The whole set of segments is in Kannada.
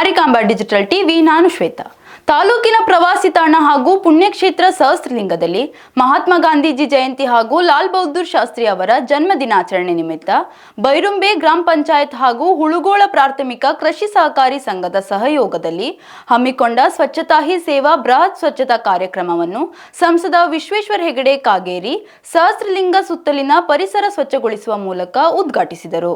ಮಾರಿಕಾಂಬಾ ಡಿಜಿಟಲ್ ಟಿವಿ, ನಾನು ಶ್ವೇತಾ. ತಾಲೂಕಿನ ಪ್ರವಾಸಿ ತಾಣ ಹಾಗೂ ಪುಣ್ಯಕ್ಷೇತ್ರ ಸಹಸ್ರಲಿಂಗದಲ್ಲಿ ಮಹಾತ್ಮ ಗಾಂಧೀಜಿ ಜಯಂತಿ ಹಾಗೂ ಲಾಲ್ ಬಹದ್ದೂರ್ ಶಾಸ್ತ್ರಿ ಅವರ ಜನ್ಮ ದಿನಾಚರಣೆ ನಿಮಿತ್ತ ಬೈರುಂಬೆ ಗ್ರಾಮ ಪಂಚಾಯತ್ ಹಾಗೂ ಹುಳುಗೋಳ ಪ್ರಾಥಮಿಕ ಕೃಷಿ ಸಹಕಾರಿ ಸಂಘದ ಸಹಯೋಗದಲ್ಲಿ ಹಮ್ಮಿಕೊಂಡ ಸ್ವಚ್ಛತಾ ಹಿ ಸೇವಾ ಬೃಹತ್ ಸ್ವಚ್ಛತಾ ಕಾರ್ಯಕ್ರಮವನ್ನು ಸಂಸದ ವಿಶ್ವೇಶ್ವರ ಹೆಗಡೆ ಕಾಗೇರಿ ಸಹಸ್ರಲಿಂಗ ಸುತ್ತಲಿನ ಪರಿಸರ ಸ್ವಚ್ಛಗೊಳಿಸುವ ಮೂಲಕ ಉದ್ಘಾಟಿಸಿದರು.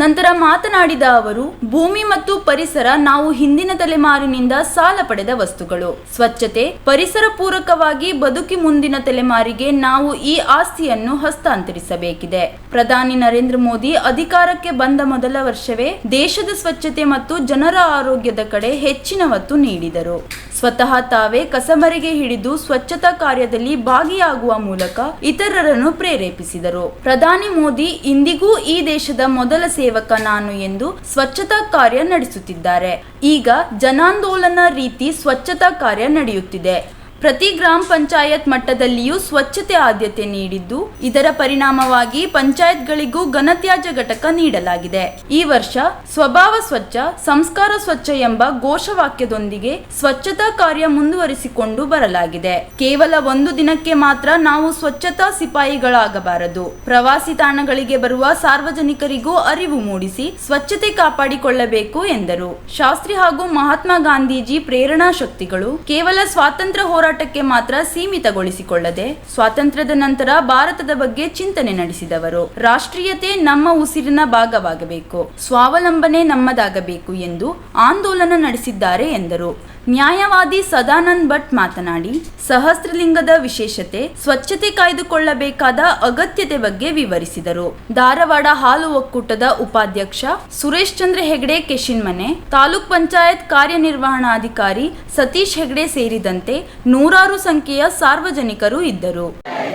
ನಂತರ ಮಾತನಾಡಿದ ಅವರು, ಭೂಮಿ ಮತ್ತು ಪರಿಸರ ನಾವು ಹಿಂದಿನ ತಲೆಮಾರಿನಿಂದ ಸಾಲ ಪಡೆದ ವಸ್ತುಗಳು. ಸ್ವಚ್ಛತೆ, ಪರಿಸರ ಪೂರಕವಾಗಿ ಬದುಕಿ ಮುಂದಿನ ತಲೆಮಾರಿಗೆ ನಾವು ಈ ಆಸ್ತಿಯನ್ನು ಹಸ್ತಾಂತರಿಸಬೇಕಿದೆ. ಪ್ರಧಾನಿ ನರೇಂದ್ರ ಮೋದಿ ಅಧಿಕಾರಕ್ಕೆ ಬಂದ ಮೊದಲ ವರ್ಷವೇ ದೇಶದ ಸ್ವಚ್ಛತೆ ಮತ್ತು ಜನರ ಆರೋಗ್ಯದ ಕಡೆ ಹೆಚ್ಚಿನ ಒತ್ತು ನೀಡಿದರು. ಸ್ವತಃ ತಾವೇ ಕಸಮರಿಗೆ ಹಿಡಿದು ಸ್ವಚ್ಛತಾ ಕಾರ್ಯದಲ್ಲಿ ಭಾಗಿಯಾಗುವ ಮೂಲಕ ಇತರರನ್ನು ಪ್ರೇರೇಪಿಸಿದರು. ಪ್ರಧಾನಿ ಮೋದಿ, ಇಂದಿಗೂ ಈ ದೇಶದ ಮೊದಲ ಸೇವಕ ನಾನು ಎಂದು ಸ್ವಚ್ಛತಾ ಕಾರ್ಯ ನಡೆಸುತ್ತಿದ್ದಾರೆ. ಈಗ ಜನಾಂದೋಲನ ರೀತಿ ಸ್ವಚ್ಛತಾ ಕಾರ್ಯ ನಡೆಯುತ್ತಿದೆ. ಪ್ರತಿ ಗ್ರಾಮ ಪಂಚಾಯತ್ ಮಟ್ಟದಲ್ಲಿಯೂ ಸ್ವಚ್ಛತೆ ಆದ್ಯತೆ ನೀಡಿದ್ದು, ಇದರ ಪರಿಣಾಮವಾಗಿ ಪಂಚಾಯತ್ಗಳಿಗೂ ಘನತ್ಯಾಜ್ಯ ಘಟಕ ನೀಡಲಾಗಿದೆ. ಈ ವರ್ಷ ಸ್ವಭಾವ ಸ್ವಚ್ಛ, ಸಂಸ್ಕಾರ ಸ್ವಚ್ಛ ಎಂಬ ಘೋಷವಾಕ್ಯದೊಂದಿಗೆ ಸ್ವಚ್ಛತಾ ಕಾರ್ಯ ಮುಂದುವರಿಸಿಕೊಂಡು ಬರಲಾಗಿದೆ. ಕೇವಲ ಒಂದು ದಿನಕ್ಕೆ ಮಾತ್ರ ನಾವು ಸ್ವಚ್ಛತಾ ಸಿಪಾಯಿಗಳಾಗಬಾರದು. ಪ್ರವಾಸಿ ತಾಣಗಳಿಗೆ ಬರುವ ಸಾರ್ವಜನಿಕರಿಗೂ ಅರಿವು ಮೂಡಿಸಿ ಸ್ವಚ್ಛತೆ ಕಾಪಾಡಿಕೊಳ್ಳಬೇಕು ಎಂದರು. ಶಾಸ್ತ್ರಿ ಹಾಗೂ ಮಹಾತ್ಮ ಗಾಂಧೀಜಿ ಪ್ರೇರಣಾ ಶಕ್ತಿಗಳು ಕೇವಲ ಸ್ವಾತಂತ್ರ್ಯ ಹೋರಾಟಕ್ಕೆ ಮಾತ್ರ ಸೀಮಿತಗೊಳಿಸಿಕೊಳ್ಳದೆ ಸ್ವಾತಂತ್ರ್ಯದ ನಂತರ ಭಾರತದ ಬಗ್ಗೆ ಚಿಂತನೆ ನಡೆಸಿದವರು. ರಾಷ್ಟ್ರೀಯತೆ ನಮ್ಮ ಉಸಿರಿನ ಭಾಗವಾಗಬೇಕು. ಸ್ವಾವಲಂಬನೆ ನಮ್ಮದಾಗಬೇಕು ಎಂದು ಆಂದೋಲನ ನಡೆಸಿದ್ದಾರೆ ಎಂದರು. ನ್ಯಾಯವಾದಿ ಸದಾನಂದ್ ಭಟ್ ಮಾತನಾಡಿ, ಸಹಸ್ರಲಿಂಗದ ವಿಶೇಷತೆ, ಸ್ವಚ್ಛತೆ ಕಾಯ್ದುಕೊಳ್ಳಬೇಕಾದ ಅಗತ್ಯತೆ ಬಗ್ಗೆ ವಿವರಿಸಿದರು. ಧಾರವಾಡ ಹಾಲು ಒಕ್ಕೂಟದ ಉಪಾಧ್ಯಕ್ಷ ಸುರೇಶ್ ಚಂದ್ರ ಹೆಗಡೆ ಕೆಶಿನ್ಮನೆ, ತಾಲೂಕ್ ಪಂಚಾಯತ್ ಕಾರ್ಯನಿರ್ವಹಣಾಧಿಕಾರಿ ಸತೀಶ್ ಹೆಗಡೆ ಸೇರಿದಂತೆ ನೂರಾರು ಸಂಖ್ಯೆಯ ಸಾರ್ವಜನಿಕರು ಇದ್ದರು.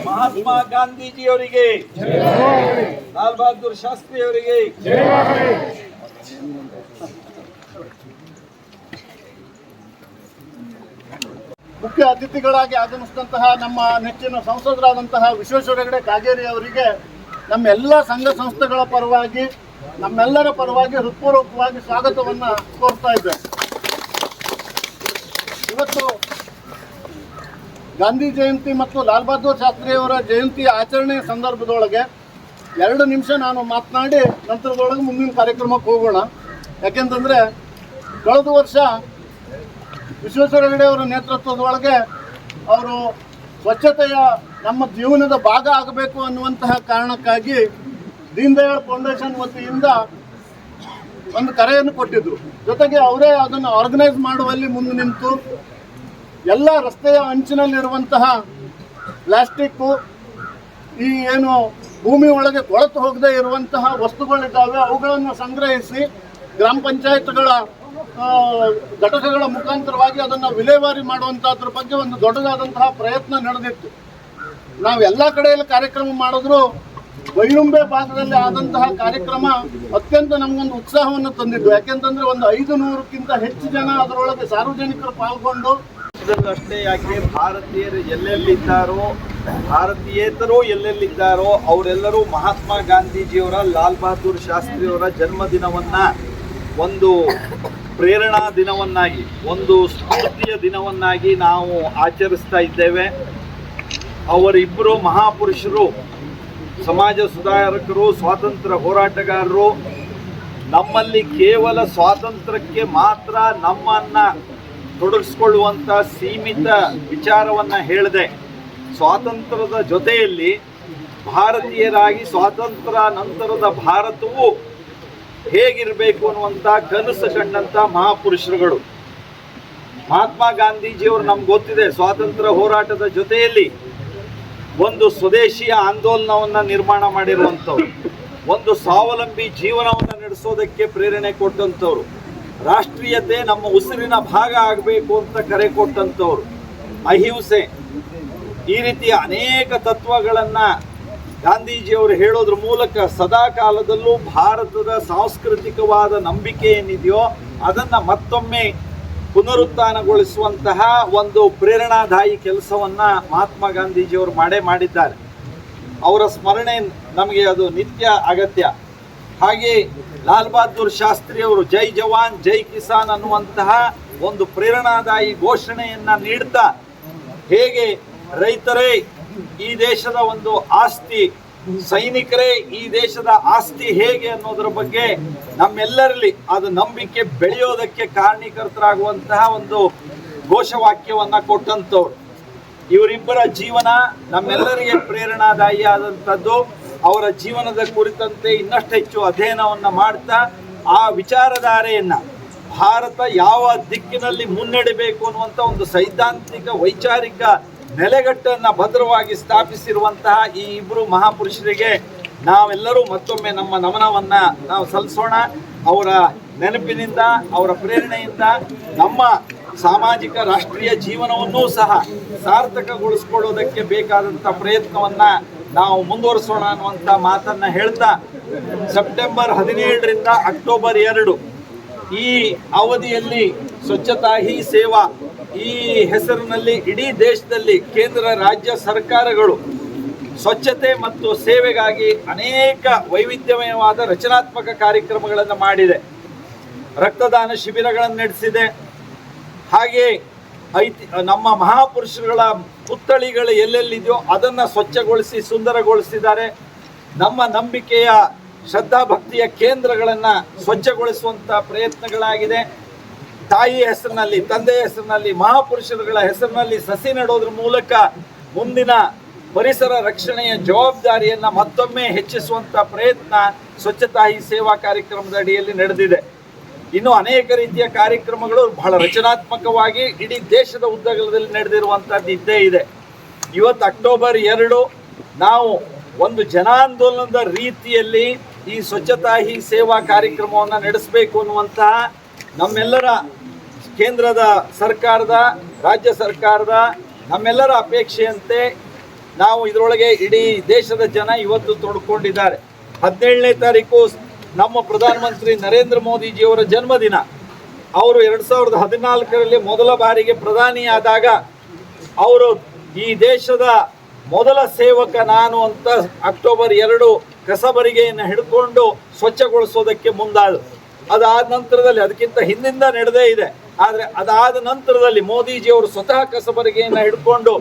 ಮಹಾತ್ಮ ಗಾಂಧೀಜಿಯವರಿಗೆ, ಲಾಲ್ ಬಹದ್ದೂರ್ ಶಾಸ್ತ್ರಿ ಮುಖ್ಯ ಅತಿಥಿಗಳಾಗಿ ಆಗಮಿಸಿದಂತಹ ನಮ್ಮ ನೆಚ್ಚಿನ ಸಂಸದರಾದಂತಹ ವಿಶ್ವೇಶ್ವರ ಹೆಗಡೆ ಕಾಗೇರಿ ಅವರಿಗೆ ನಮ್ಮೆಲ್ಲ ಸಂಘ ಸಂಸ್ಥೆಗಳ ಪರವಾಗಿ, ನಮ್ಮೆಲ್ಲರ ಪರವಾಗಿ ಹೃತ್ಪೂರ್ವಕವಾಗಿ ಸ್ವಾಗತವನ್ನು ಕೋರ್ತಾ ಇದ್ದೇವೆ ಇವತ್ತು ಗಾಂಧಿ ಜಯಂತಿ ಮತ್ತು ಲಾಲ್ ಬಹದ್ದೂರ್ ಶಾಸ್ತ್ರಿಯವರ ಜಯಂತಿ ಆಚರಣೆಯ ಸಂದರ್ಭದೊಳಗೆ ಎರಡು ನಿಮಿಷ ನಾನು ಮಾತನಾಡಿ, ನಂತರದೊಳಗೆ ಮುಂದಿನ ಕಾರ್ಯಕ್ರಮಕ್ಕೆ ಹೋಗೋಣ. ಯಾಕೆಂತಂದರೆ, ಕಳೆದ ವರ್ಷ ವಿಶ್ವೇಶ್ವರ ಹೆಗಡೆ ಅವರ ನೇತೃತ್ವದೊಳಗೆ ಅವರು ಸ್ವಚ್ಛತೆಯ ನಮ್ಮ ಜೀವನದ ಭಾಗ ಆಗಬೇಕು ಅನ್ನುವಂತಹ ಕಾರಣಕ್ಕಾಗಿ ದೀನ್ ದಯಾಳ್ ಫೌಂಡೇಶನ್ ವತಿಯಿಂದ ಒಂದು ಕರೆಯನ್ನು ಕೊಟ್ಟಿದ್ರು. ಜೊತೆಗೆ ಅವರೇ ಅದನ್ನು ಆರ್ಗನೈಸ್ ಮಾಡುವಲ್ಲಿ ಮುಂದೆ ನಿಂತು ಎಲ್ಲ ರಸ್ತೆಯ ಅಂಚಿನಲ್ಲಿರುವಂತಹ ಪ್ಲಾಸ್ಟಿಕ್ಕು, ಈ ಏನು ಭೂಮಿ ಒಳಗೆ ಕೊಳತು ಹೋಗದೆ ಇರುವಂತಹ ವಸ್ತುಗಳಿದ್ದಾವೆ ಅವುಗಳನ್ನು ಸಂಗ್ರಹಿಸಿ ಗ್ರಾಮ ಪಂಚಾಯತ್ಗಳ ಘಟಕಗಳ ಮುಖಾಂತರವಾಗಿ ಅದನ್ನು ವಿಲೇವಾರಿ ಮಾಡುವಂಥದ್ರ ಬಗ್ಗೆ ಒಂದು ದೊಡ್ಡದಾದಂತಹ ಪ್ರಯತ್ನ ನಡೆದಿತ್ತು. ನಾವು ಎಲ್ಲ ಕಡೆಯಲ್ಲಿ ಕಾರ್ಯಕ್ರಮ ಮಾಡಿದ್ರು ಬೈರುಂಬೆ ಭಾಗದಲ್ಲಿ ಆದಂತಹ ಕಾರ್ಯಕ್ರಮ ಅತ್ಯಂತ ನಮಗೊಂದು ಉತ್ಸಾಹವನ್ನು ತಂದಿದ್ದು. ಯಾಕೆಂತಂದ್ರೆ ಒಂದು ಐದು ನೂರಕ್ಕಿಂತ ಹೆಚ್ಚು ಜನ ಅದರೊಳಗೆ ಸಾರ್ವಜನಿಕರು ಪಾಲ್ಗೊಂಡು ಅಷ್ಟೇ ಯಾಕೆ ಭಾರತೀಯರು ಎಲ್ಲೆಲ್ಲಿದ್ದಾರೋ, ಭಾರತೀಯೇತರು ಎಲ್ಲೆಲ್ಲಿದ್ದಾರೋ, ಅವರೆಲ್ಲರೂ ಮಹಾತ್ಮ ಗಾಂಧೀಜಿಯವರ, ಲಾಲ್ ಬಹದ್ದೂರ್ ಶಾಸ್ತ್ರಿಯವರ ಜನ್ಮದಿನವನ್ನ ಒಂದು ಪ್ರೇರಣಾ ದಿನವನ್ನಾಗಿ, ಒಂದು ಸ್ಫೂರ್ತಿಯ ದಿನವನ್ನಾಗಿ ನಾವು ಆಚರಿಸ್ತಾ ಇದ್ದೇವೆ. ಅವರಿಬ್ಬರು ಮಹಾಪುರುಷರು, ಸಮಾಜ ಸುಧಾರಕರು, ಸ್ವಾತಂತ್ರ್ಯ ಹೋರಾಟಗಾರರು, ನಮ್ಮಲ್ಲಿ ಕೇವಲ ಸ್ವಾತಂತ್ರ್ಯಕ್ಕೆ ಮಾತ್ರ ನಮ್ಮನ್ನ ತೊಡಗಿಸ್ಕೊಳ್ಳುವಂಥ ಸೀಮಿತ ವಿಚಾರವನ್ನ ಹೇಳದೆ. ಸ್ವಾತಂತ್ರ್ಯದ ಜೊತೆಯಲ್ಲಿ ಭಾರತೀಯರಾಗಿ ಸ್ವಾತಂತ್ರ್ಯ ನಂತರದ ಭಾರತವು ಹೇಗಿರಬೇಕು ಅನ್ನುವಂಥ ಕನಸು ಕಂಡಂಥ ಮಹಾಪುರುಷರುಗಳು. ಮಹಾತ್ಮ ಗಾಂಧೀಜಿಯವರು ನಮ್ಗೆ ಗೊತ್ತಿದೆ, ಸ್ವಾತಂತ್ರ್ಯ ಹೋರಾಟದ ಜೊತೆಯಲ್ಲಿ ಒಂದು ಸ್ವದೇಶಿಯ ಆಂದೋಲನವನ್ನ ನಿರ್ಮಾಣ ಮಾಡಿರುವಂಥವ್ರು, ಒಂದು ಸ್ವಾವಲಂಬಿ ಜೀವನವನ್ನು ನಡೆಸೋದಕ್ಕೆ ಪ್ರೇರಣೆ ಕೊಟ್ಟಂಥವ್ರು, ರಾಷ್ಟ್ರೀಯತೆ ನಮ್ಮ ಉಸಿರಿನ ಭಾಗ ಆಗಬೇಕು ಅಂತ ಕರೆ ಕೊಟ್ಟಂಥವ್ರು, ಅಹಿಂಸೆ. ಈ ರೀತಿಯ ಅನೇಕ ತತ್ವಗಳನ್ನ ಗಾಂಧೀಜಿಯವರು ಹೇಳೋದ್ರ ಮೂಲಕ ಸದಾ ಕಾಲದಲ್ಲೂ ಭಾರತದ ಸಾಂಸ್ಕೃತಿಕವಾದ ನಂಬಿಕೆ ಏನಿದೆಯೋ ಅದನ್ನ ಮತ್ತೊಮ್ಮೆ ಪುನರುತ್ಥಾನಗೊಳಿಸುವಂತಹ ಒಂದು ಪ್ರೇರಣಾದಾಯಿ ಕೆಲಸವನ್ನ ಮಹಾತ್ಮ ಗಾಂಧೀಜಿಯವರು ಮಾಡೇ ಮಾಡಿದ್ದಾರೆ. ಅವರ ಸ್ಮರಣೆ ನಮಗೆ ಅದು ನಿತ್ಯ ಅಗತ್ಯ. ಹಾಗೆ ಲಾಲ್ ಬಹದ್ದೂರ್ ಶಾಸ್ತ್ರಿ ಅವರು ಜೈ ಜವಾನ್, ಜೈ ಕಿಸಾನ್ ಅನ್ನುವಂತಹ ಒಂದು ಪ್ರೇರಣಾದಾಯಿ ಘೋಷಣೆಯನ್ನು ನೀಡ್ತಾ ಹೇಗೆ ರೈತರೇ ಈ ದೇಶದ ಒಂದು ಆಸ್ತಿ ಸೈನಿಕರೇ, ಈ ದೇಶದ ಆಸ್ತಿ ಹೇಗೆ ಅನ್ನೋದ್ರ ಬಗ್ಗೆ ನಮ್ಮೆಲ್ಲರಲ್ಲಿ ಅದು ನಂಬಿಕೆ ಬೆಳೆಯೋದಕ್ಕೆ ಕಾರಣೀಕರ್ತರಾಗುವಂತಹ ಒಂದು ಘೋಷವಾಕ್ಯವನ್ನ ಕೊಟ್ಟಂತವ್ರು ಇವರಿಬ್ಬರ ಜೀವನ ನಮ್ಮೆಲ್ಲರಿಗೆ ಪ್ರೇರಣಾದಾಯಿ ಆದಂಥದ್ದು. ಅವರ ಜೀವನದ ಕುರಿತಂತೆ ಇನ್ನಷ್ಟು ಹೆಚ್ಚು ಅಧ್ಯಯನವನ್ನ ಮಾಡ್ತಾ, ಆ ವಿಚಾರಧಾರೆಯನ್ನ ಭಾರತ ಯಾವ ದಿಕ್ಕಿನಲ್ಲಿ ಮುನ್ನಡೆಯಬೇಕು ಅನ್ನುವಂಥ ಒಂದು ಸೈದ್ಧಾಂತಿಕ, ವೈಚಾರಿಕ ನೆಲೆಗಟ್ಟನ್ನ ಭದ್ರವಾಗಿ ಸ್ಥಾಪಿಸಿರುವಂತಹ ಈ ಇಬ್ಬರು ಮಹಾಪುರುಷರಿಗೆ ನಾವೆಲ್ಲರೂ ಮತ್ತೊಮ್ಮೆ ನಮ್ಮ ನಮನವನ್ನ ನಾವು ಸಲ್ಲಿಸೋಣ. ಅವರ ನೆನಪಿನಿಂದ, ಅವರ ಪ್ರೇರಣೆಯಿಂದ, ನಮ್ಮ ಸಾಮಾಜಿಕ, ರಾಷ್ಟ್ರೀಯ ಜೀವನವನ್ನೂ ಸಹ ಸಾರ್ಥಕಗೊಳಿಸ್ಕೊಳ್ಳೋದಕ್ಕೆ ಬೇಕಾದಂಥ ಪ್ರಯತ್ನವನ್ನ ನಾವು ಮುಂದುವರಿಸೋಣ ಅನ್ನುವಂಥ ಮಾತನ್ನ ಹೇಳ್ತಾ, ಸೆಪ್ಟೆಂಬರ್ ಹದಿನೇಳರಿಂದ ಅಕ್ಟೋಬರ್ ಎರಡು ಈ ಅವಧಿಯಲ್ಲಿ ಸ್ವಚ್ಛತಾ ಹಿ ಸೇವಾ ಈ ಹೆಸರಿನಲ್ಲಿ ಇಡೀ ದೇಶದಲ್ಲಿ ಕೇಂದ್ರ ರಾಜ್ಯ ಸರ್ಕಾರಗಳು ಸ್ವಚ್ಛತೆ ಮತ್ತು ಸೇವೆಗಾಗಿ ಅನೇಕ ವೈವಿಧ್ಯಮಯವಾದ ರಚನಾತ್ಮಕ ಕಾರ್ಯಕ್ರಮಗಳನ್ನು ಮಾಡಿದೆ. ರಕ್ತದಾನ ಶಿಬಿರಗಳನ್ನು ನಡೆಸಿದೆ. ಹಾಗೆ ಐತಿ, ನಮ್ಮ ಮಹಾಪುರುಷರುಗಳ ಪುತ್ಥಳಿಗಳು ಎಲ್ಲೆಲ್ಲಿದೆಯೋ ಅದನ್ನು ಸ್ವಚ್ಛಗೊಳಿಸಿ, ಸುಂದರಗೊಳಿಸಿದ್ದಾರೆ. ನಮ್ಮ ನಂಬಿಕೆಯ ಶ್ರದ್ಧಾಭಕ್ತಿಯ ಕೇಂದ್ರಗಳನ್ನು ಸ್ವಚ್ಛಗೊಳಿಸುವಂಥ ಪ್ರಯತ್ನಗಳಾಗಿದೆ. ತಾಯಿ ಹೆಸರಿನಲ್ಲಿ ತಂದೆಯ ಹೆಸರಿನಲ್ಲಿ, ಮಹಾಪುರುಷರುಗಳ ಹೆಸರಿನಲ್ಲಿ ಸಸಿ ನೆಡೋದ್ರ ಮೂಲಕ ಮುಂದಿನ ಪರಿಸರ ರಕ್ಷಣೆಯ ಜವಾಬ್ದಾರಿಯನ್ನ ಮತ್ತೊಮ್ಮೆ ಹೆಚ್ಚಿಸುವಂತ ಪ್ರಯತ್ನ ಸ್ವಚ್ಛತಾ ಹಿ ಸೇವಾ ಕಾರ್ಯಕ್ರಮದ ಅಡಿಯಲ್ಲಿ ನಡೆದಿದೆ. ಇನ್ನು ಅನೇಕ ರೀತಿಯ ಕಾರ್ಯಕ್ರಮಗಳು ಬಹಳ ರಚನಾತ್ಮಕವಾಗಿ ಇಡೀ ದೇಶದ ಉದ್ದಗಲದಲ್ಲಿ ನಡೆದಿರುವಂಥದ್ದು ಇದ್ದೇ ಇದೆ. ಇವತ್ತು ಅಕ್ಟೋಬರ್ ಎರಡು, ನಾವು ಒಂದು ಜನಾಂದೋಲನದ ರೀತಿಯಲ್ಲಿ ಈ ಸ್ವಚ್ಛತಾ ಹಿ ಸೇವಾ ಕಾರ್ಯಕ್ರಮವನ್ನು ನಡೆಸಬೇಕು ಅನ್ನುವಂತಹ ನಮ್ಮೆಲ್ಲರ ಕೇಂದ್ರದ ಸರ್ಕಾರದ, ರಾಜ್ಯ ಸರ್ಕಾರದ ನಮ್ಮೆಲ್ಲರ ಅಪೇಕ್ಷೆಯಂತೆ ನಾವು ಇದರೊಳಗೆ ಇಡೀ ದೇಶದ ಜನ ಇವತ್ತು ತೊಡ್ಕೊಂಡಿದ್ದಾರೆ. ಹದಿನೇಳನೇ ತಾರೀಕು ನಮ್ಮ ಪ್ರಧಾನಮಂತ್ರಿ ನರೇಂದ್ರ ಮೋದಿಜಿಯವರ ಜನ್ಮದಿನ. ಅವರು ಎರಡು ಸಾವಿರದ ಹದಿನಾಲ್ಕರಲ್ಲಿ ಮೊದಲ ಬಾರಿಗೆ ಪ್ರಧಾನಿಯಾದಾಗ ಅವರು ಈ ದೇಶದ ಮೊದಲ ಸೇವಕ ನಾನು ಅಂತ ಅಕ್ಟೋಬರ್ ಎರಡು ಕಸಬರಿಗೆಯನ್ನು ಹಿಡ್ಕೊಂಡು ಸ್ವಚ್ಛಗೊಳಿಸೋದಕ್ಕೆ ಮುಂದಾದರು. ಅದಾದ ನಂತರದಲ್ಲಿ ಅದಕ್ಕಿಂತ ಹಿಂದಿಂದ ನಡೆದೇ ಇದೆ. ಆದರೆ ಅದಾದ ನಂತರದಲ್ಲಿ ಮೋದಿಜಿಯವರು ಸ್ವತಃ ಕಸಬರಿಗೆಯನ್ನು ಹಿಡ್ಕೊಂಡು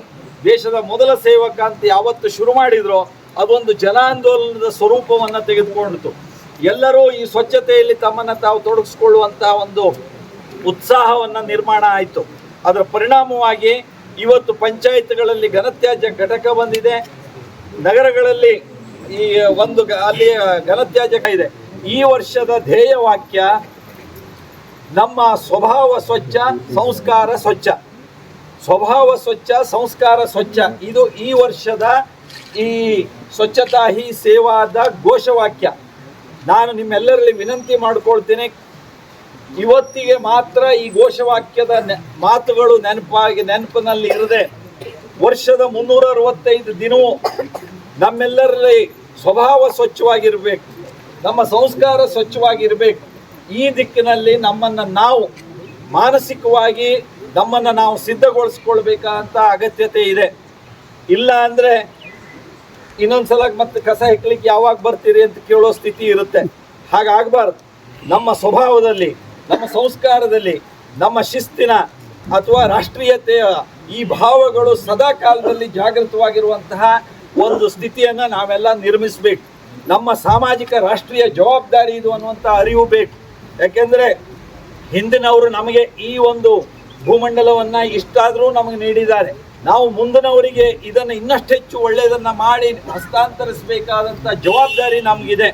ದೇಶದ ಮೊದಲ ಸೇವಕ ಅಂತ ಯಾವತ್ತು ಶುರು ಮಾಡಿದ್ರೋ ಅದೊಂದು ಜನಾಂದೋಲನದ ಸ್ವರೂಪವನ್ನು ತೆಗೆದುಕೊಂಡಿತು ಎಲ್ಲರೂ ಈ ಸ್ವಚ್ಛತೆಯಲ್ಲಿ ತಮ್ಮನ್ನು ತಾವು ತೊಡಗಿಸ್ಕೊಳ್ಳುವಂತಹ ಒಂದು ಉತ್ಸಾಹವನ್ನು ನಿರ್ಮಾಣ ಆಯಿತು. ಅದರ ಪರಿಣಾಮವಾಗಿ ಇವತ್ತು ಪಂಚಾಯತ್ಗಳಲ್ಲಿ ಘನತ್ಯಾಜ್ಯ ಘಟಕ ಬಂದಿದೆ. ನಗರಗಳಲ್ಲಿ ಈ ಒಂದು ಅಲ್ಲಿ ಘನತ್ಯಾಜ್ಯ ಇದೆ. ಈ ವರ್ಷದ ಧ್ಯೇಯವಾಕ್ಯ ನಮ್ಮ ಸ್ವಭಾವ ಸ್ವಚ್ಛ, ಸಂಸ್ಕಾರ ಸ್ವಚ್ಛ. ಸ್ವಭಾವ ಸ್ವಚ್ಛ, ಸಂಸ್ಕಾರ ಸ್ವಚ್ಛ. ಇದು ಈ ವರ್ಷದ ಈ ಸ್ವಚ್ಛತಾ ಹಿ ಸೇವಾದ ಘೋಷವಾಕ್ಯ ನಾನು ನಿಮ್ಮೆಲ್ಲರಲ್ಲಿ ವಿನಂತಿ ಮಾಡಿಕೊಳ್ತೇನೆ, ಇವತ್ತಿಗೆ ಮಾತ್ರ ಈ ಘೋಷವಾಕ್ಯದ ಮಾತುಗಳು ನೆನಪಾಗಿ, ನೆನಪಿನಲ್ಲಿ ಇರದೆ, ವರ್ಷದ ಮುನ್ನೂರ ಅರವತ್ತೈದು ದಿನವೂ ನಮ್ಮೆಲ್ಲರಲ್ಲಿ ಸ್ವಭಾವ ಸ್ವಚ್ಛವಾಗಿರಬೇಕು. ನಮ್ಮ ಸಂಸ್ಕಾರ ಸ್ವಚ್ಛವಾಗಿರಬೇಕು. ಈ ದಿಕ್ಕಿನಲ್ಲಿ ನಮ್ಮನ್ನು ನಾವು ಮಾನಸಿಕವಾಗಿ ನಮ್ಮನ್ನು ನಾವು ಸಿದ್ಧಗೊಳಿಸ್ಕೊಳ್ಬೇಕಂತ ಅಗತ್ಯತೆ ಇದೆ. ಇಲ್ಲ ಅಂದರೆ ಇನ್ನೊಂದ್ಸಲ ಮತ್ತೆ ಕಸ ಹೆಕ್ಲಿಕ್ಕೆ ಯಾವಾಗ ಬರ್ತೀರಿ ಅಂತ ಕೇಳೋ ಸ್ಥಿತಿ ಇರುತ್ತೆ. ಹಾಗಾಗಬಾರ್ದು. ನಮ್ಮ ಸ್ವಭಾವದಲ್ಲಿ, ನಮ್ಮ ಸಂಸ್ಕಾರದಲ್ಲಿ, ನಮ್ಮ ಶಿಸ್ತಿನ ಅಥವಾ ರಾಷ್ಟ್ರೀಯತೆಯ ಈ ಭಾವಗಳು ಸದಾ ಕಾಲದಲ್ಲಿ ಜಾಗೃತವಾಗಿರುವಂತಹ ಒಂದು ಸ್ಥಿತಿಯನ್ನು ನಾವೆಲ್ಲ ನಿರ್ಮಿಸಬೇಕು. ನಮ್ಮ ಸಾಮಾಜಿಕ ರಾಷ್ಟ್ರೀಯ ಜವಾಬ್ದಾರಿ ಇದು ಅನ್ನುವಂಥ ಅರಿವು ಬೇಕು. ಯಾಕೆಂದರೆ ಹಿಂದಿನವರು ನಮಗೆ ಈ ಒಂದು ಭೂಮಂಡಲವನ್ನು ಇಷ್ಟಾದರೂ ನಮಗೆ ನೀಡಿದ್ದಾರೆ. ನಾವು ಮುಂದಿನವರಿಗೆ ಇದನ್ನು ಇನ್ನಷ್ಟು ಹೆಚ್ಚು ಒಳ್ಳೆಯದನ್ನು ಮಾಡಿ ಹಸ್ತಾಂತರಿಸಬೇಕಾದಂಥ ಜವಾಬ್ದಾರಿ ನಮಗಿದೆ.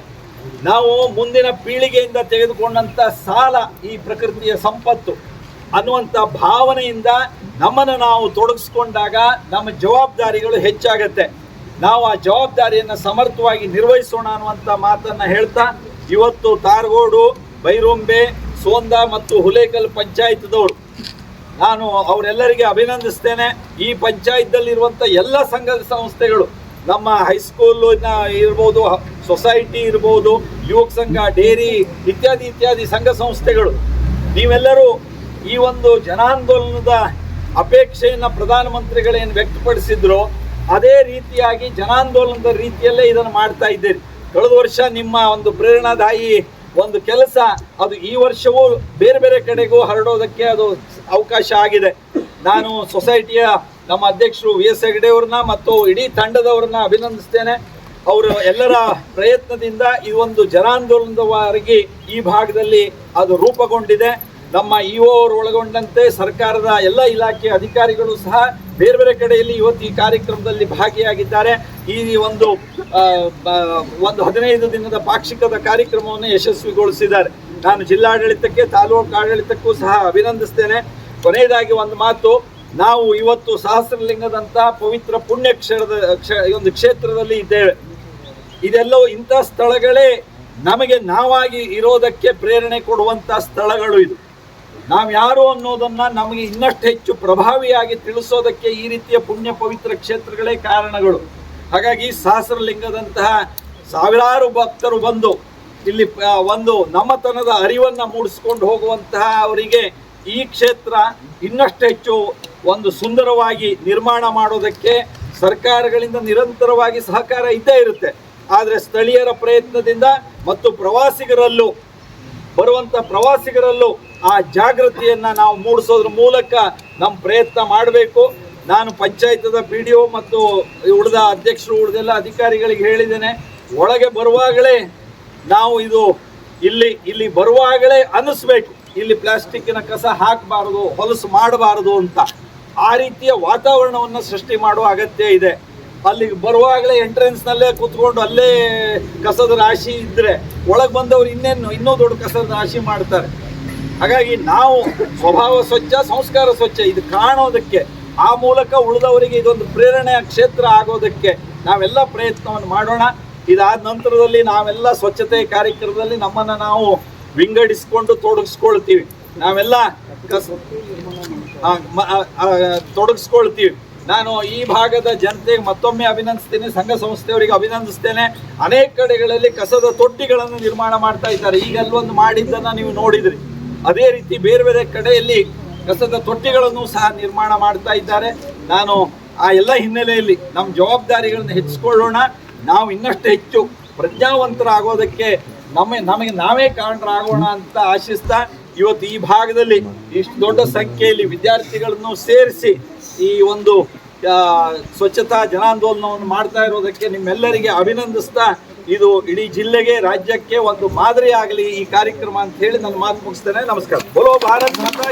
ನಾವು ಮುಂದಿನ ಪೀಳಿಗೆಯಿಂದ ತೆಗೆದುಕೊಂಡಂಥ ಸಾಲ ಈ ಪ್ರಕೃತಿಯ ಸಂಪತ್ತು ಅನ್ನುವಂಥ ಭಾವನೆಯಿಂದ ನಮ್ಮನ್ನು ನಾವು ತೊಡಗಿಸ್ಕೊಂಡಾಗ ನಮ್ಮ ಜವಾಬ್ದಾರಿಗಳು ಹೆಚ್ಚಾಗತ್ತೆ. ನಾವು ಆ ಜವಾಬ್ದಾರಿಯನ್ನು ಸಮರ್ಥವಾಗಿ ನಿರ್ವಹಿಸೋಣ ಅನ್ನುವಂಥ ಮಾತನ್ನು ಹೇಳ್ತಾ ಇವತ್ತು ತಾರಗೋಡು, ಬೈರೊಂಬೆ ಸೋಂದ ಮತ್ತು ಹುಲೇಕಲ್ ಪಂಚಾಯತ್ದವರು. ನಾನು ಅವರೆಲ್ಲರಿಗೆ ಅಭಿನಂದಿಸ್ತೇನೆ. ಈ ಪಂಚಾಯತ್ದಲ್ಲಿರುವಂಥ ಎಲ್ಲ ಸಂಘ ಸಂಸ್ಥೆಗಳು, ನಮ್ಮ ಹೈಸ್ಕೂಲಿನ ಇರ್ಬೋದು, ಸೊಸೈಟಿ ಇರ್ಬೋದು, ಯುವಕ ಸಂಘ, ಡೇರಿ ಇತ್ಯಾದಿ ಇತ್ಯಾದಿ ಸಂಘ ಸಂಸ್ಥೆಗಳು. ನೀವೆಲ್ಲರೂ ಈ ಒಂದು ಜನಾಂದೋಲನದ ಅಪೇಕ್ಷೆಯನ್ನು ಪ್ರಧಾನಮಂತ್ರಿಗಳೇನು ವ್ಯಕ್ತಪಡಿಸಿದ್ರು ಅದೇ ರೀತಿಯಾಗಿ ಜನಾಂದೋಲನದ ರೀತಿಯಲ್ಲೇ ಇದನ್ನು ಮಾಡ್ತಾ ಇದ್ದೇನೆ. ಕಳೆದ ವರ್ಷ ನಿಮ್ಮ ಒಂದು ಪ್ರೇರಣಾದಾಯಿ ಒಂದು ಕೆಲಸ, ಅದು ಈ ವರ್ಷವೂ ಬೇರೆ ಬೇರೆ ಕಡೆಗೂ ಹರಡೋದಕ್ಕೆ ಅದು ಅವಕಾಶ ಆಗಿದೆ. ನಾನು ಸೊಸೈಟಿಯ ನಮ್ಮ ಅಧ್ಯಕ್ಷರು ವಿ ಎಸ್ ಹೆಗಡೆಯವ್ರನ್ನ ಮತ್ತು ಇಡೀ ತಂಡದವ್ರನ್ನ ಅಭಿನಂದಿಸ್ತೇನೆ. ಅವರು ಎಲ್ಲರ ಪ್ರಯತ್ನದಿಂದ ಈ ಒಂದು ಜನಾಂದೋಲನದವರೆಗೆ ಈ ಭಾಗದಲ್ಲಿ ಅದು ರೂಪುಗೊಂಡಿದೆ. ನಮ್ಮ ಇ ಅವರು ಒಳಗೊಂಡಂತೆ ಸರ್ಕಾರದ ಎಲ್ಲ ಇಲಾಖೆ ಅಧಿಕಾರಿಗಳು ಸಹ ಬೇರೆ ಬೇರೆ ಕಡೆಯಲ್ಲಿ ಇವತ್ತು ಈ ಕಾರ್ಯಕ್ರಮದಲ್ಲಿ ಭಾಗಿಯಾಗಿದ್ದಾರೆ. ಈ ಒಂದು ಒಂದು ಹದಿನೈದು ದಿನದ ಪಾಕ್ಷಿಕದ ಕಾರ್ಯಕ್ರಮವನ್ನು ಯಶಸ್ವಿಗೊಳಿಸಿದ್ದಾರೆ. ನಾನು ಜಿಲ್ಲಾಡಳಿತಕ್ಕೆ, ತಾಲೂಕು ಆಡಳಿತಕ್ಕೂ ಸಹ ಅಭಿನಂದಿಸ್ತೇನೆ. ಕೊನೆಯದಾಗಿ ಒಂದು ಮಾತು, ನಾವು ಇವತ್ತು ಸಹಸ್ರಲಿಂಗದಂತಹ ಪವಿತ್ರ ಪುಣ್ಯ ಕ್ಷೇತ್ರದ ಒಂದು ಕ್ಷೇತ್ರದಲ್ಲಿ ಇದ್ದೇವೆ. ಇದೆಲ್ಲವೂ ಇಂಥ ಸ್ಥಳಗಳೇ ನಮಗೆ ನಾವಾಗಿ ಇರೋದಕ್ಕೆ ಪ್ರೇರಣೆ ಕೊಡುವಂಥ ಸ್ಥಳಗಳು ಇದು. ನಾವು ಯಾರು ಅನ್ನೋದನ್ನ ನಮಗೆ ಇನ್ನಷ್ಟು ಹೆಚ್ಚು ಪ್ರಭಾವಿಯಾಗಿ ತಿಳಿಸೋದಕ್ಕೆ ಈ ರೀತಿಯ ಪುಣ್ಯ ಪವಿತ್ರ ಕ್ಷೇತ್ರಗಳೇ ಕಾರಣಗಳು. ಹಾಗಾಗಿ ಸಹಸ್ರಲಿಂಗದಂತಹ ಸಾವಿರಾರು ಭಕ್ತರು ಬಂದು ಇಲ್ಲಿ ಒಂದು ನಮ್ಮತನದ ಅರಿವನ್ನು ಮೂಡಿಸ್ಕೊಂಡು ಹೋಗುವಂತಹ ಅವರಿಗೆ ಈ ಕ್ಷೇತ್ರ ಇನ್ನಷ್ಟು ಹೆಚ್ಚು ಒಂದು ಸುಂದರವಾಗಿ ನಿರ್ಮಾಣ ಮಾಡೋದಕ್ಕೆ ಸರ್ಕಾರಗಳಿಂದ ನಿರಂತರವಾಗಿ ಸಹಕಾರ ಇದ್ದೇ ಇರುತ್ತೆ. ಆದರೆ ಸ್ಥಳೀಯರ ಪ್ರಯತ್ನದಿಂದ ಮತ್ತು ಪ್ರವಾಸಿಗರಲ್ಲೂ ಬರುವಂತ ಪ್ರವಾಸಿಗರಲ್ಲೂ ಆ ಜಾಗೃತಿಯನ್ನ ನಾವು ಮೂಡಿಸೋದ್ರ ಮೂಲಕ ನಮ್ಮ ಪ್ರಯತ್ನ ಮಾಡಬೇಕು. ನಾನು ಪಂಚಾಯತದ ಪಿ ಡಿ ಒ ಮತ್ತು ಉಳಿದ ಅಧ್ಯಕ್ಷರು ಉಳಿದೆಲ್ಲ ಅಧಿಕಾರಿಗಳಿಗೆ ಹೇಳಿದ್ದೇನೆ. ಒಳಗೆ ಬರುವಾಗಲೇ ನಾವು ಇದು ಇಲ್ಲಿ ಇಲ್ಲಿ ಬರುವಾಗಲೇ ಅನ್ನಿಸ್ಬೇಕು ಇಲ್ಲಿ ಪ್ಲಾಸ್ಟಿಕ್ಕಿನ ಕಸ ಹಾಕಬಾರದು, ಹೊಲಸು ಮಾಡಬಾರದು ಅಂತ. ಆ ರೀತಿಯ ವಾತಾವರಣವನ್ನು ಸೃಷ್ಟಿ ಮಾಡುವ ಅಗತ್ಯ ಇದೆ. ಅಲ್ಲಿಗೆ ಬರುವಾಗಲೇ ಎಂಟ್ರೆನ್ಸ್ ನಲ್ಲೇ ಕೂತ್ಕೊಂಡು ಅಲ್ಲೇ ಕಸದ ರಾಶಿ ಇದ್ದರೆ ಒಳಗೆ ಬಂದವರು ಇನ್ನೇನು, ಇನ್ನೂ ದೊಡ್ಡ ಕಸದ ರಾಶಿ ಮಾಡ್ತಾರೆ. ಹಾಗಾಗಿ ನಾವು ಸ್ವಭಾವ ಸ್ವಚ್ಛ, ಸಂಸ್ಕಾರ ಸ್ವಚ್ಛ ಇದು ಕಾಣೋದಕ್ಕೆ, ಆ ಮೂಲಕ ಉಳಿದವರಿಗೆ ಇದೊಂದು ಪ್ರೇರಣೆಯ ಕ್ಷೇತ್ರ ಆಗೋದಕ್ಕೆ ನಾವೆಲ್ಲ ಪ್ರಯತ್ನವನ್ನು ಮಾಡೋಣ. ಇದಾದ ನಂತರದಲ್ಲಿ ನಾವೆಲ್ಲ ಸ್ವಚ್ಛತೆ ಕಾರ್ಯಕ್ರಮದಲ್ಲಿ ನಮ್ಮನ್ನು ನಾವು ವಿಂಗಡಿಸ್ಕೊಂಡು ತೊಡಗಿಸ್ಕೊಳ್ತೀವಿ. ನಾವೆಲ್ಲ ತೊಡಗಿಸ್ಕೊಳ್ತೀವಿ. ನಾನು ಈ ಭಾಗದ ಜನತೆಗೆ ಮತ್ತೊಮ್ಮೆ ಅಭಿನಂದಿಸ್ತೇನೆ. ಸಂಘ ಸಂಸ್ಥೆಯವರಿಗೆ ಅಭಿನಂದಿಸ್ತೇನೆ. ಅನೇಕ ಕಡೆಗಳಲ್ಲಿ ಕಸದ ತೊಟ್ಟಿಗಳನ್ನು ನಿರ್ಮಾಣ ಮಾಡ್ತಾ ಇದ್ದಾರೆ. ಈಗ ಅಲ್ಲೊಂದು ಮಾಡಿದ್ದನ್ನು ನೀವು ನೋಡಿದ್ರಿ. ಅದೇ ರೀತಿ ಬೇರೆ ಬೇರೆ ಕಡೆಯಲ್ಲಿ ಕಸದ ತೊಟ್ಟಿಗಳನ್ನು ಸಹ ನಿರ್ಮಾಣ ಮಾಡ್ತಾ ಇದ್ದಾರೆ. ನಾನು ಆ ಎಲ್ಲ ಹಿನ್ನೆಲೆಯಲ್ಲಿ ನಮ್ಮ ಜವಾಬ್ದಾರಿಗಳನ್ನು ಹೆಚ್ಚಿಕೊಳ್ಳೋಣ ನಾವು ಇನ್ನಷ್ಟು ಹೆಚ್ಚು ಪ್ರಜ್ಞಾವಂತರಾಗೋದಕ್ಕೆ ನಮ್ಮ ನಮಗೆ ನಾವೇ ಕಾರಣರಾಗೋಣ ಅಂತ ಆಶಿಸ್ತಾ ಇವತ್ತು ಈ ಭಾಗದಲ್ಲಿ ಇಷ್ಟು ದೊಡ್ಡ ಸಂಖ್ಯೆಯಲ್ಲಿ ವಿದ್ಯಾರ್ಥಿಗಳನ್ನು ಸೇರಿಸಿ ಈ ಒಂದು ಸ್ವಚ್ಛತಾ ಜನಾಂದೋಲನವನ್ನು ಮಾಡ್ತಾ ಇರೋದಕ್ಕೆ ನಿಮ್ಮೆಲ್ಲರಿಗೆ ಅಭಿನಂದಿಸ್ತಾ ಇದು ಇಡೀ ಜಿಲ್ಲೆಗೆ, ರಾಜ್ಯಕ್ಕೆ ಒಂದು ಮಾದರಿ ಆಗಲಿ ಈ ಕಾರ್ಯಕ್ರಮ ಅಂತ ಹೇಳಿ ನನ್ನ ಮಾತು ಮುಗಿಸ್ತೇನೆ. ನಮಸ್ಕಾರ. ಬೋಲೋ ಭಾರತ್ ಮಾತಾ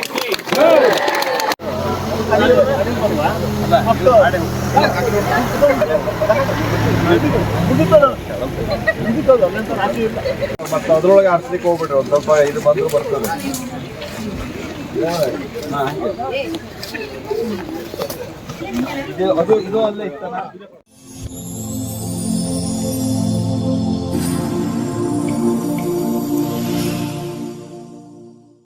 ಮತ್ತೆ ಅದ್ರೊಳಗೆ ಆರ್ಸ್ಲಿಕ್ಕೆ ಹೋಗ್ಬಿಟ್ರಿ ಒಂದ್ ಸ್ವಲ್ಪ ಇದು ಬಂದ್ರು ಬರ್ತದೆ ಅದು ಇದು ಅಲ್ಲೇ ಇತ್ತಲ್ಲ?